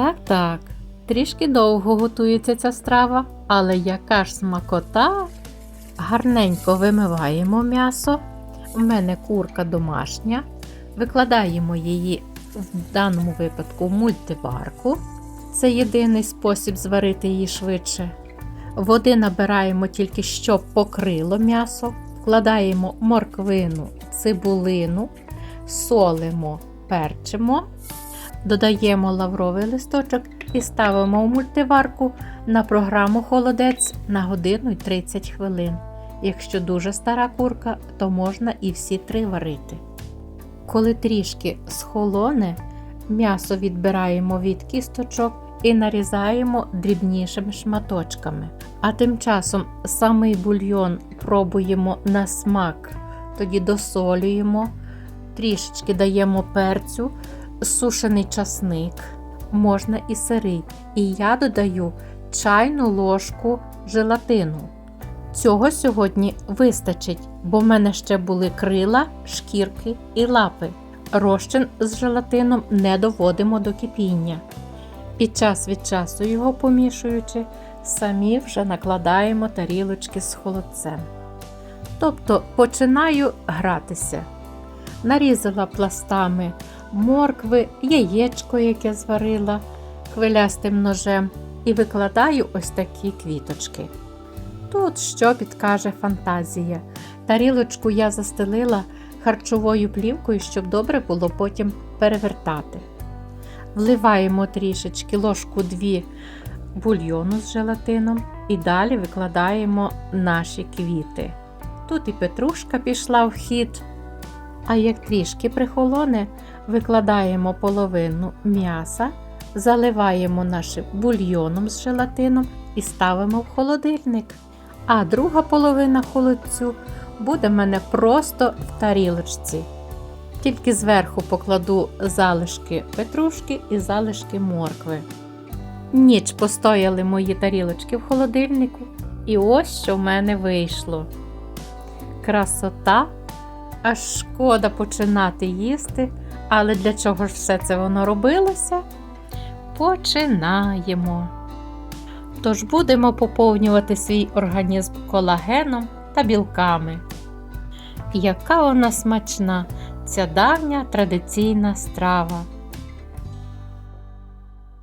Так, так. Трішки довго готується ця страва, але яка ж смакота. Гарненько вимиваємо м'ясо. У мене курка домашня. Викладаємо її в даному випадку в мультиварку. Це єдиний спосіб зварити її швидше. Води набираємо тільки щоб покрило м'ясо, вкладаємо морквину, цибулину, солимо, перчимо, додаємо лавровий листочок і ставимо в мультиварку на програму холодець на годину й 30 хвилин. Якщо дуже стара курка, то можна і всі три варити. Коли трішки схолоне, м'ясо відбираємо від кісточок і нарізаємо дрібнішими шматочками. А тим часом самий бульйон пробуємо на смак, тоді досолюємо, трішечки даємо перцю, сушений часник, можна і сирий. І я додаю чайну ложку желатину. Цього сьогодні вистачить, бо в мене ще були крила, шкірки і лапи. Розчин з желатином не доводимо до кипіння. І час від часу його помішуючи, самі вже накладаємо тарілочки з холодцем. Тобто починаю гратися. Нарізала пластами моркви, яєчко, яке зварила хвилястим ножем, і викладаю ось такі квіточки. Тут що підкаже фантазія. Тарілочку я застелила харчовою плівкою, щоб добре було потім перевертати. Вливаємо трішечки ложку дві бульйону з желатином і далі викладаємо наші квіти. Тут і петрушка пішла в хід. А як трішки прихолоне, викладаємо половину м'яса, заливаємо нашим бульйоном з желатином і ставимо в холодильник. А друга половина холодцю буде в мене просто в тарілочці. Тільки зверху покладу залишки петрушки і залишки моркви. Ніч постояли мої тарілочки в холодильнику, і ось що в мене вийшло. Красота, аж шкода починати їсти, але для чого ж все це воно робилося? Починаємо. Тож будемо поповнювати свій організм колагеном та білками. Яка вона смачна, ця давня традиційна страва.